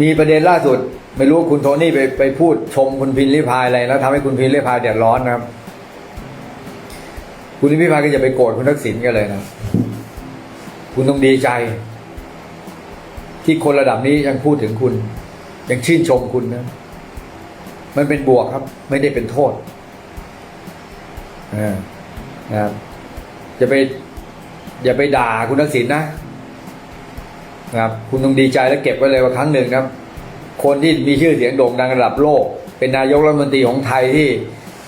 มีประเด็นล่าสุด ไม่รู้คุณโทนี่ไปไปพูดชมคุณพินริพายอะไรแล้วทำให้คุณพินริพายเดือดร้อนนะครับ คุณพินริพายก็อย่าไปโกรธคุณทักษิณกันเลยนะ คุณต้องดีใจ ที่คนระดับนี้ยังพูดถึงคุณ ยังชื่นชมคุณนะ มันเป็นบวกครับ ไม่ได้เป็นโทษอ่านะครับอย่าไป อย่าไปด่าคุณทักษิณนะ นะครับคุณต้องดีใจและเก็บไว้เลยว่าครั้งหนึ่งครับ คนที่มีชื่อเสียงโด่งดังระดับโลก เป็นนายกรัฐมนตรีของไทยที่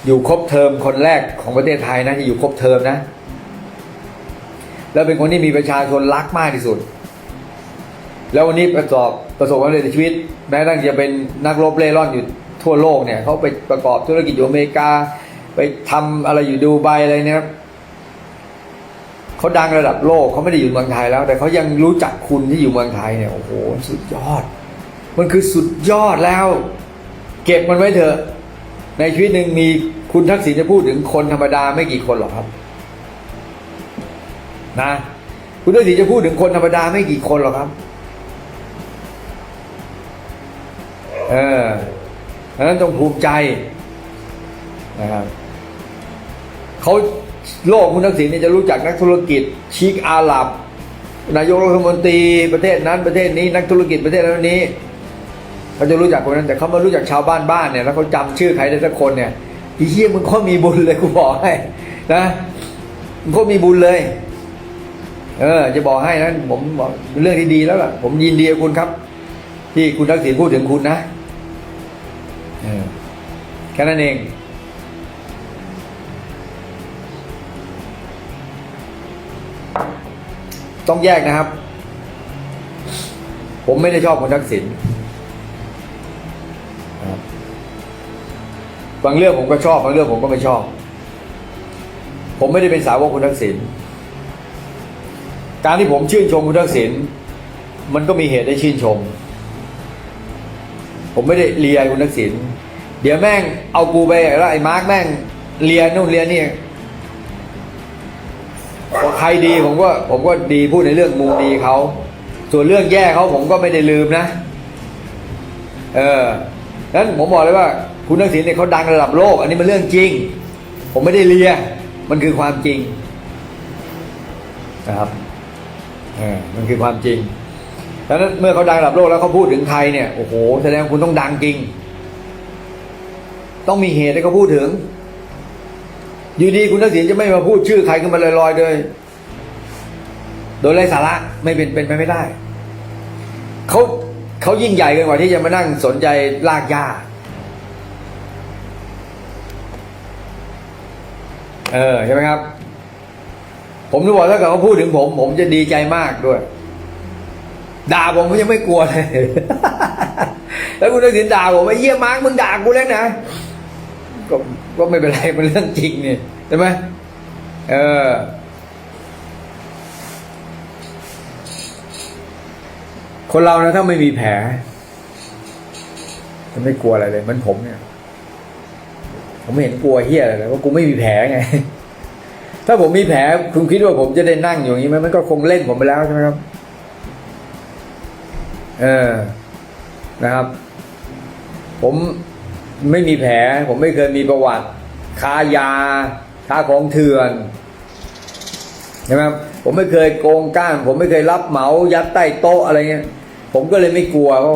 อยู่ครบเทอมคนแรกของประเทศไทยนะที่อยู่ครบเทอมนะ แล้วเป็นคนที่มีประชาชนรักมากที่สุด แล้ววันนี้ประสบประสบความสำเร็จในชีวิต แม้กระทั่งจะเป็นนักรบเล่ร่อนอยู่ทั่วโลกเนี่ยเขาไปประกอบธุรกิจอยู่อเมริกา ไปทำอะไรอยู่ดูไบอะไรเนี่ยครับ เขาดังระดับโลกเขาไม่ได้อยู่เมืองไทยแล้ว แต่เขายังรู้จักคุณที่อยู่เมืองไทยเนี่ยโอ้โหสุดยอด มันคือสุดยอดแล้ว เก็บมันไว้เถอะ ในชีวิตหนึ่งมีคุณทักษิณจะพูดถึงคนธรรมดาไม่กี่คนหรอกครับ นะ คุณทักษิณจะพูดถึงคนธรรมดาไม่กี่คนหรอกครับ เออดังนั้นต้องภูมิใจนะครับเขา โลกคุณทักษิณเนี่ยจะรู้จักนักธุรกิจชิกอาหรับ นายกรัฐมนตรีประเทศนั้นประเทศนี้นักธุรกิจประเทศนั้นนี้เขาจะรู้จักคนนั้นแต่เขามารู้จักชาวบ้านบ้านเนี่ยแล้วเขาจำชื่อใครได้สักคนเนี่ยอ้เหี้ยมึงโคตรมีบุญเลยกูบอกให้นะมึงโคตรมีบุญเลย เออ จะบอกให้นะผมบอกเป็นเรื่องที่ดีแล้วล่ะ ผมยินดีกับคุณครับ ที่คุณทักษิณพูดถึงคุณนะแค่นั้นเอง ต้องแยกนะครับ ผมไม่ได้ชอบคุณทักษิณนบบางเรื่องผมก็ชอบบางเรื่องผมก็ไม่ชอบ ผมไม่ได้เป็นสาวกคุณทักษิณการที่ผมชื่นชมคุณทักษิณมันก็มีเหตุได้ชื่นชม ผมไม่ได้เลียคุณทักษิณเดี๋ยวแม่งเอากูไปแล้วไอ้มาร์กแม่งเลียนู่นเลียนี่ ใครดีผมก็ผมก็ดีพูดในเรื่องมุมดีเขา ส่วนเรื่องแย่เขาผมก็ไม่ได้ลืมนะ เออนั้นผมบอกเลยว่า คุณทักษิณเนี่ยเขาดังระดับโลก อันนี้มันเรื่องจริง ผมไม่ได้เลีย มันคือความจริงนะครับเออมันคือความจริงดังนั้นเมื่อเขาดังระดับโลกแล้วเขาพูดถึงไทยเนี่ยโอ้โหแสดงว่าคุณต้องดังจริง ต้องมีเหตุให้เขาพูดถึง อยู่ดีคุณทักษิณจะไม่มาพูดชื่อใครขึ้นมาลอยๆโดยโดยไร้สาระไม่เป็นเป็นไปไม่ได้เขาเขายิ่งใหญ่เกินกว่าที่จะมานั่งสนใจลากหญ้าเออใช่ไหมครับ ผมจะบอกถ้าเกิดเขาพูดถึงผม ผมจะดีใจมากด้วย ด่าผมผมยังไม่กลัวเลย แล้วคุณทักษิณด่าผมไอ้เยี่ยมากมึงด่ากูแล้วนะ ก็ก็ไม่เป็นไรมันเรื่องจริงนี่ใช่ไหมเออคนเรานะถ้าไม่มีแผลจะไม่กลัวอะไรเลยมันผมเนี่ย ผมไม่เห็นกลัวเฮียอะไรเลยว่ากูไม่มีแผลไง ถ้าผมมีแผลคุณคิดว่าผมจะได้นั่งอยู่อย่างนี้ไหมมันก็คงเล่นผมไปแล้วใช่ไหมครับ เออนะครับ ผม ไม่มีแผล ผมไม่เคยมีประวัติค้ายาค้าของเถื่อนใช่ไหมผมไม่เคยโกงก้านผมไม่เคยรับเหมายัดใต้โต๊ะอะไรเงี้ย ผมก็เลยไม่กลัวเพราะ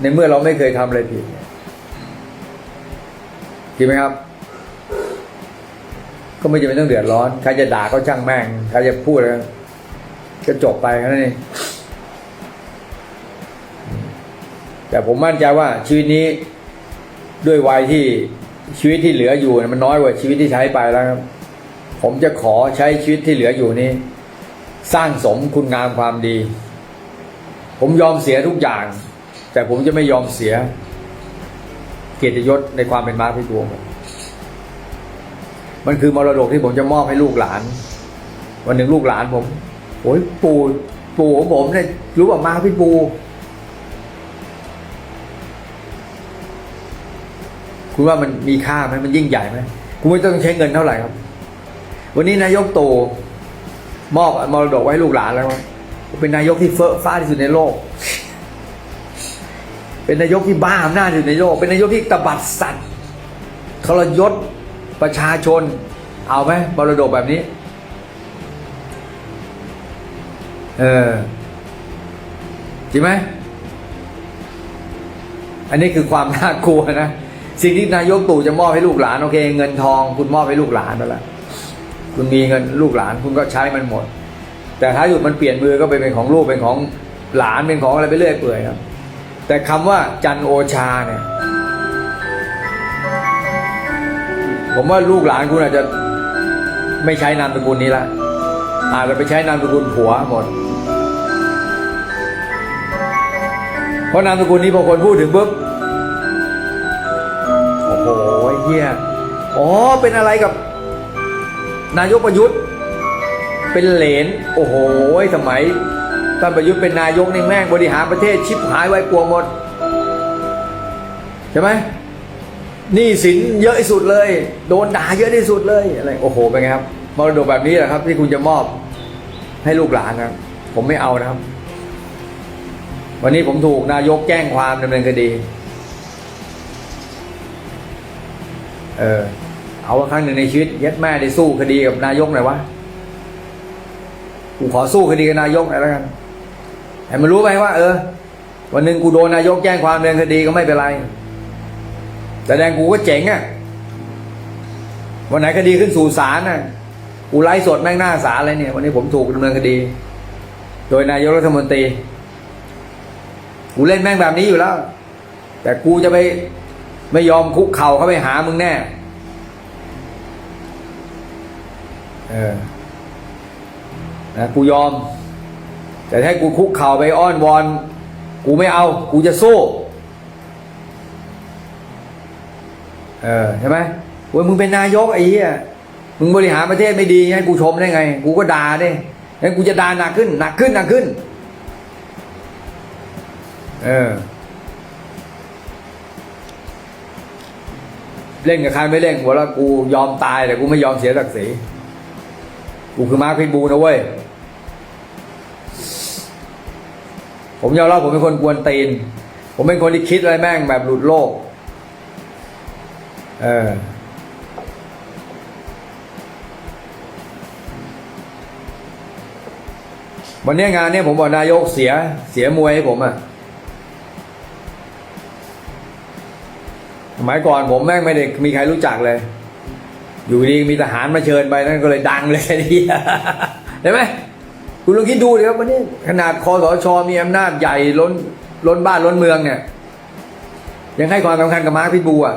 ในเมื่อเราไม่เคยทำอะไรผิดจริงไหมครับ ก็ไม่จำเป็นต้องเดือดร้อนใครจะด่าก็ช่างแม่งใครจะพูดอะไรก็จบไปแค่นั้นเองแต่ผมมั่นใจว่าชีวิตนี้ ด้วยวัยที่ชีวิตที่เหลืออยู่มันน้อยกว่าชีวิตที่ใช้ไปแล้วครับผมจะขอใช้ชีวิตที่เหลืออยู่นี้ สร้างสมคุณงามความดี ผมยอมเสียทุกอย่าง แต่ผมจะไม่ยอมเสีย เกียรติยศในความเป็นมาพิทวงมันคือมรดกที่ผมจะมอบให้ลูกหลาน วันหนึ่งลูกหลานผมโอ้ยปู่ปู่ของผมเนี่ยรู้ว่ามาพิปู คุณว่ามันมีค่าไหมมันยิ่งใหญ่ไหมคุณไม่ต้องใช้เงินเท่าไหร่ครับ วันนี้นายกตู่มอบมรดกไว้ลูกหลานแล้วเป็นนายกที่เฟ้อฟ้าที่สุดในโลก เป็นนายกที่บ้าอำนาจอยู่ในโลก เป็นนายกที่ตบัดสัตว์ทรยศประชาชน เอาไหมมรดกแบบนี้ เออจริงไหมอันนี้คือความน่ากลัวนะ สิ่งที่นายกตู่จะมอบให้ลูกหลานโอเค เงินทอง คุณมอบให้ลูกหลานนั่นแหละคุณมีเงินลูกหลานคุณก็ใช้มันหมด แต่ถ้าหยุดมันเปลี่ยนมือก็ไปเป็นของลูกเป็นของหลานเป็นของอะไรไปเรื่อยเปื่อยครับ แต่คำว่าจันโอชาเนี่ยผมว่าลูกหลานคุณอาจจะไม่ใช้นามสกุลนี้ละอาจจะไปใช้นามสกุลผัวหมด เพราะนามสกุลนี้พอคนพูดถึงปุ๊บ อ้เฮียอ๋อ เป็นอะไรกับ นายกประยุทธ์ เป็นเหลน โอ้โห สมัยท่านประยุทธ์เป็นนายกนี่แม่งบริหารประเทศชิบหายไว้กลัวหมด ใช่ไหมหนี่สินเยอะที่สุดเลย โดนด่าเยอะที่สุดเลยอะไร โอ้โห เป็นไงครับ มรดกแบบนี้แหละครับ ที่คุณจะมอบให้ลูกหลานนะครับผมไม่เอานะครับ วันนี้ผมถูกนายกแจ้งความดำเนินคดี เออ เอาว่าครั้งหนึ่งในชีวิตยัดแม่ได้สู้คดีกับนายกหน่อยวะกูขอสู้คดีกับนายกหน่อยแล้วกันให้มันรู้ไปว่า เออ วันหนึ่งกูโดนนายกแจ้งความดำเนินคดีก็ไม่เป็นไรแสดงกูก็เจ๋งอะ่ะวันไหนคดีขึ้นสู่ศาลน่ะกูไล่สดแม่งหน้าศาลเลยเนี่ย วันนี้ผมถูกดำเนินคดี โดยนายกรัฐมนตรี กูเล่นแม่งแบบนี้อยู่แล้ว แต่กูจะไป ไม่ยอมคุกเข่าเข้าไปหามึงแน่ เออนะกูยอม แต่ถ้ากูคุกเข่าไปอ้อนวอน กูไม่เอา กูจะสู้ เออใช่ไหมโอ้ยมึงเป็นนายกไอ้เหี้ยมึงบริหารประเทศไม่ดีไงกูชมได้ไง กูก็ด่าดิงั้นกูจะด่าหนักขึ้น หนักขึ้นหนักขึ้น เออ เล่นกับใครไม่เล่นบอกแล้วกูยอมตายแต่กูไม่ยอมเสียศักดิ์ศรีกูคือมาร์คพิบูนะเว้ย ผมยอมรับผมเป็นคนกวนตีน ผมเป็นคนที่คิดอะไรแม่งแบบหลุดโลก เออ วันนี้งานเนี้ยผมบอกนายกเสียเสียมวยให้ผมอะ สมัยก่อนผมแม่งไม่ได้มีใครรู้จักเลย อยู่ดีมีทหารมาเชิญไปนั่นก็เลยดังเลยทีเห็นไหมคุณลองคิดดูดิครับวันนี้ขนาดคอสชมีอำนาจใหญ่ล้นล้นบ้านล้นเมืองเนี่ย ยังให้ความสำคัญกับมาร์คพิบูอะ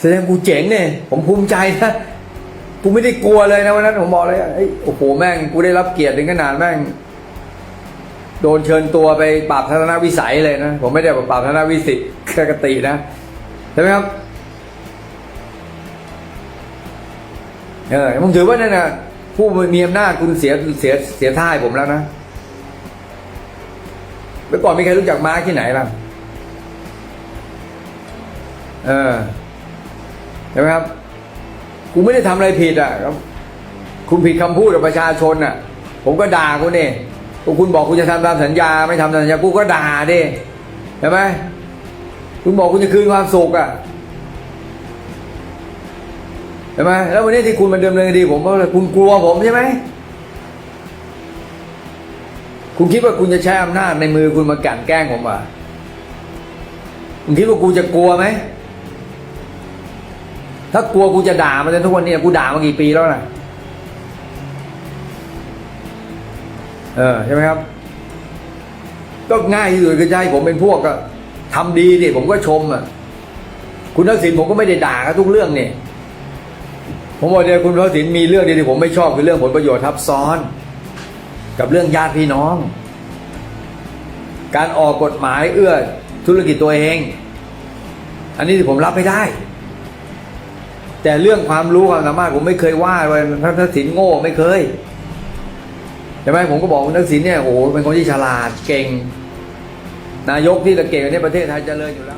แสดงกูเจ๋งเนี่ยผมภูมิใจนะกูไม่ได้กลัวเลยนะวันนั้นผมบอกเลยเอ้โอ้โหแม่งกูได้รับเกียรติถึงขนาดแม่ง โดนเชิญตัวไปปราบทัศนวิสัยเลยนะ ผมไม่ได้ปราบทัศนวิสิทธิ์ ปกตินะใช่ไหมครับเออผมถือว่านั่นนะผู้มีอำนาจคุณเสียเสียเสียท่ายผมแล้วนะเมื่อก่อนมีใครรู้จักมาที่ไหนล่ะเออใช่ไหมครับกูไม่ได้ทำอะไรผิดอะครับ คุณผิดคำพูดกับประชาชนอะ ผมก็ด่าคุณนี่คุณบอกคุณจะทำตามสัญญา ไม่ทำตามสัญญากูก็ด่าดิใช่ไหม คุณบอกคุณจะคืนความสุขอะใช่ไหมแล้ววันนี้ที่คุณมาเดำเนินคดีผมเพราะอะไรคุณกลัวผมใช่ไหมคุณคิดว่าคุณจะใช้อำนาจในมือคุณมากลั่นแกล้งผมอะคุณคิดว่ากูจะกลัวไหมถ้ากลัวกูจะด่ามันจนทุกวันนี้กูด่ามากี่ปีแล้วนะเออใช่ไหมครับ ก็ง่ายที่สุดคือจะให้ผมเป็นพวกก็ ทำดีดิผมก็ชมอะคุณทักษิณผมก็ไม่ได้ด่าเขาทุกเรื่องเนี่ยผมบอกเดียวคุณทักษิณมีเรื่องเดียวที่ผมไม่ชอบคือเรื่องผลประโยชน์ทับซ้อน กับเรื่องญาติพี่น้อง การออกกฎหมายเอื้อธุรกิจตัวเอง อันนี้ที่ผมรับไม่ได้ แต่เรื่องความรู้ความสามารถผมไม่เคยว่าเลยทักษิณโง่ไม่เคยใช่ไหมผมก็บอกคุณทักษิณเนี่ยโอ้โหเป็นคนที่ฉลาดเก่ง นายกที่ตะเก่งในประเทศไทยเจริญอยู่แล้ว